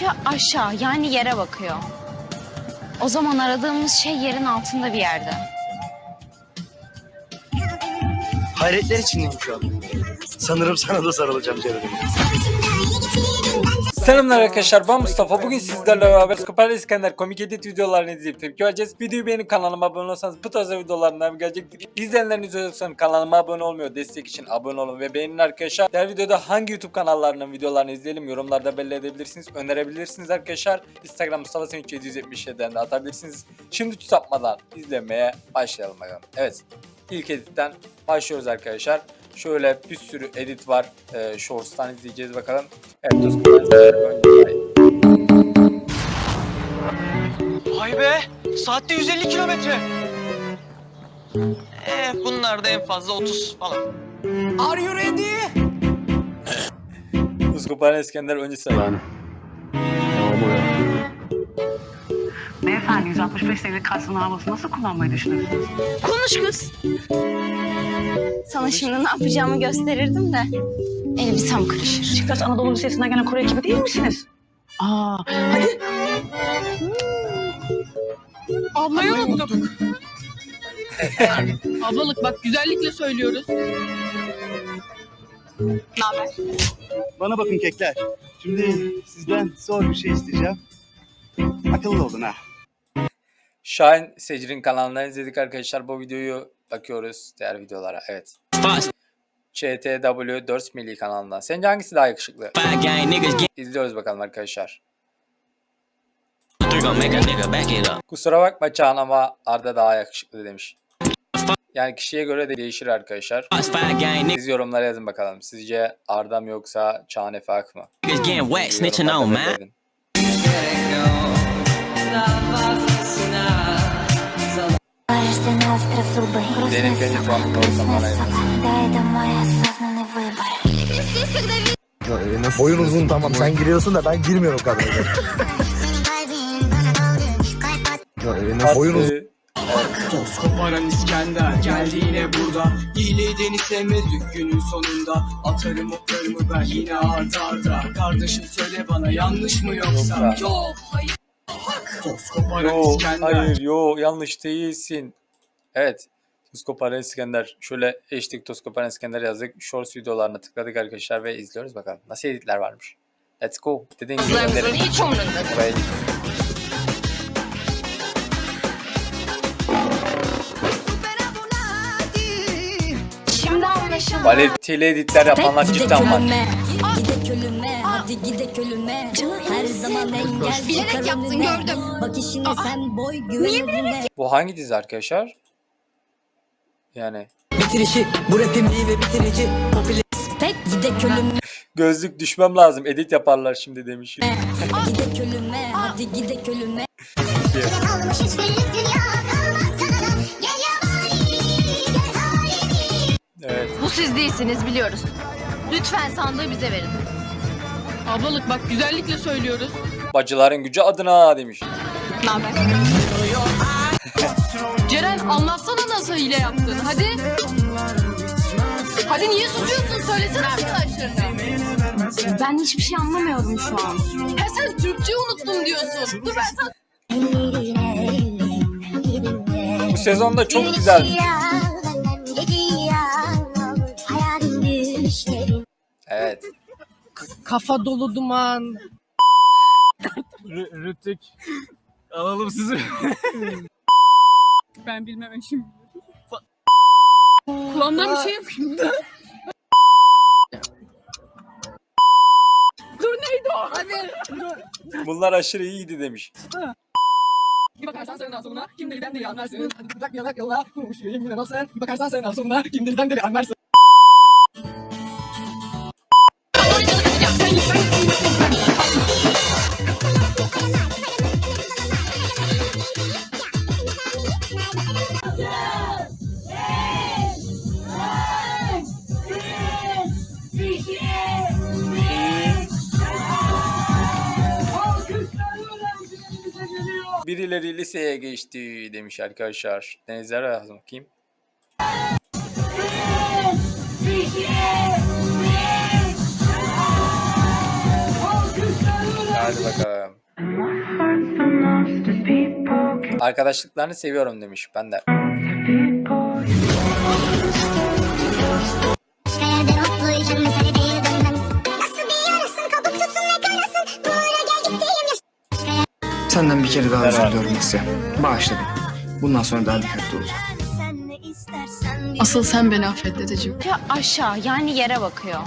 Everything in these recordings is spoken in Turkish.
Ya aşağı yani yere bakıyor. O zaman aradığımız şey yerin altında bir yerde. Hayretler içindeyim şu an. Sanırım sana da sarılacağım Ceren'im. Selamlar arkadaşlar ben Mustafa. Bugün sizlerle beraber Skopar İskender komik edit videolarını izleyip tepki vereceğiz. Videoyu beğenip kanalıma abone olursanız bu tarz videolarımdan gelecektir. İzleyenleriniz olursanız kanalıma abone olmuyor. Destek için abone olun ve beğenin arkadaşlar. Diğer videoda hangi YouTube kanallarının videolarını izleyelim yorumlarda belli edebilirsiniz. Önerebilirsiniz arkadaşlar. Instagram Mustafa Sevinç 777'den de atabilirsiniz. Şimdi tutapmadan izlemeye başlayalım bakalım. Evet ilk editten başlıyoruz arkadaşlar. Şöyle bir sürü edit var. Ee, Shorts'tan izleyeceğiz bakalım. Evet. Vay be! Saatte 150 kilometre. Eh bunlar da en fazla 30 falan. Are you ready? Uzkopan İskender önce sayı. Beyefendi 165 TL kartının havası nasıl kullanmayı düşünüyorsunuz? Konuş kız. Sana şimdi ne yapacağımı gösterirdim de elbisem karışır. Beşiktaş Anadolu Lisesi'nden gelen Kore ekibi değil misiniz? Aa, hadi. Ablayı unuttuk. Ablalık bak güzellikle söylüyoruz. Bana bakın kekler. Şimdi sizden zor bir şey isteyeceğim. Akıllı olun ha. Şahin Secrin kanalından izledik arkadaşlar. Bu videoyu bakıyoruz diğer videolara. Evet. ÇTW 4 Milli kanalından. Sence hangisi daha yakışıklı? İzliyoruz bakalım arkadaşlar. Kusura bakma Çağan ama Arda daha yakışıklı demiş. Yani kişiye göre de değişir arkadaşlar. Siz yorumlara yazın bakalım. Sizce Arda mı yoksa Çağan Efe Ak mı? Yorumlarda Денег я не сок, планирую, грустный Тамара, сок. Да, это мой осознанный выбор. Boyun uzun tamam sen giriyorsun da ben girmiyorum kadına. Boyun uzun. Attı. Toz koparan İskender geldi yine burada Hileyden sevmezdik günün sonunda Atarım oklarımı ben yine arda arda Kardeşim söyle bana yanlış mı yoksa Yok hayır Toz koparan Yo, hayır yo yanlış değilsin. Evet. Toskoparan İskender. Şöyle hashtag Toskoparan İskender yazdık. Shorts videolarına tıkladık arkadaşlar ve izliyoruz bakalım. Nasıl editler varmış. Let's go. Dediğim gibi gönderin. hiç umurunda edit. Şimdi anlaşıldı. Kaliteli editler yapanlar cidden var. Hadi gidek ölüme. Her zaman engel Bilerek çıkar yaptın, gördüm. Bak işine sen boy güven özüne. Bu hangi dizi arkadaşlar? Yani Bitirişi bu rapim iyi ve bitirici Popüler Pek gidek ölüme, gözlük düşmem lazım. Edit yaparlar şimdi demiş. gidek ölüme, hadi gidek ölüme. Evet. Bu siz değilsiniz biliyoruz. Lütfen sandığı bize verin. Ablalık bak güzellikle söylüyoruz. Bacıların gücü adına demiş. Ne haber? Ceren anlatsana nasıl hile yaptın hadi. Hadi niye susuyorsun söylesene arkadaşlarına. Ben hiçbir şey anlamıyorum şu an. Ha sen Türkçe unuttum diyorsun. Dur ben sana Bu sezonda çok güzel. Kafa dolu duman Rütük Alalım sizi Ben bilmem eşim. Kulağımdan bir şey yapayım. Dur neydi o? Hadi. Bunlar aşırı iyiydi demiş. Bir bakarsan sen sonuna kim deliden deli anlarsın. Bırak yalak yola kurmuş yüreğim yine nasıl? Bir bakarsan sen sonuna kim deliden deli anlarsın. Birileri liseye geçti demiş arkadaşlar. Denizler yazdım bakayım. Hadi bakalım. Arkadaşlıklarını seviyorum demiş. Ben de. Senden bir kere daha özür diliyorum Asya. Bağışla beni. Bundan sonra daha dikkatli olacağım. Asıl sen beni affet dedeciğim. Ya aşağı yani yere bakıyor.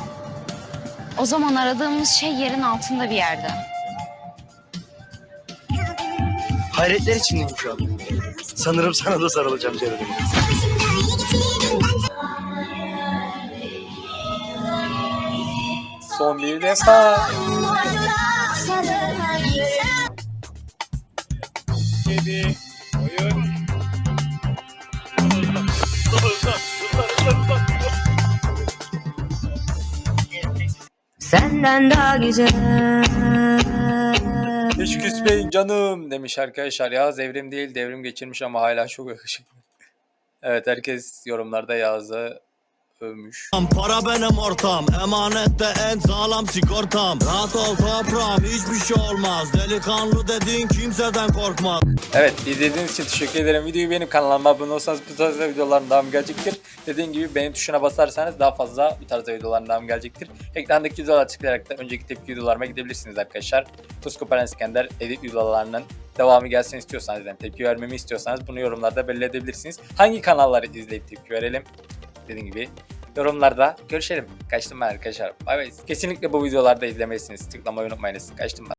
O zaman aradığımız şey yerin altında bir yerde. Hayretler içindeyim şu an. Sanırım sana da sarılacağım Ceren'im. Son bir defa. Senden daha güzel Hiç küsmeyin canım demiş arkadaşlar. Yağız evrim değil devrim geçirmiş ama hala çok yakışıklı. Evet herkes yorumlarda Yağız'ı övmüş. Para benim ortam Emanette en sağlam sigortam Rahat ol toprağım hiçbir şey olmaz Delikanlı dediğin kimseden korkmaz Evet izlediğiniz için teşekkür ederim. Videoyu beğenip kanalıma abone olsanız bu tarzda videoların devamı gelecektir. Dediğim gibi beğen tuşuna basarsanız daha fazla bu tarzda videoların devamı gelecektir. Ekrandaki videolara tıklayarak da önceki tepki videolarıma gidebilirsiniz arkadaşlar. Tuskoparan İskender edit videolarının devamı gelsin istiyorsanız yani tepki vermemi istiyorsanız bunu yorumlarda belli edebilirsiniz. Hangi kanalları izleyip tepki verelim? Dediğim gibi yorumlarda görüşelim. Kaçtım ben arkadaşlar. Bay bay. Kesinlikle bu videolarda izlemelisiniz. Tıklamayı unutmayınız. Kaçtım ben.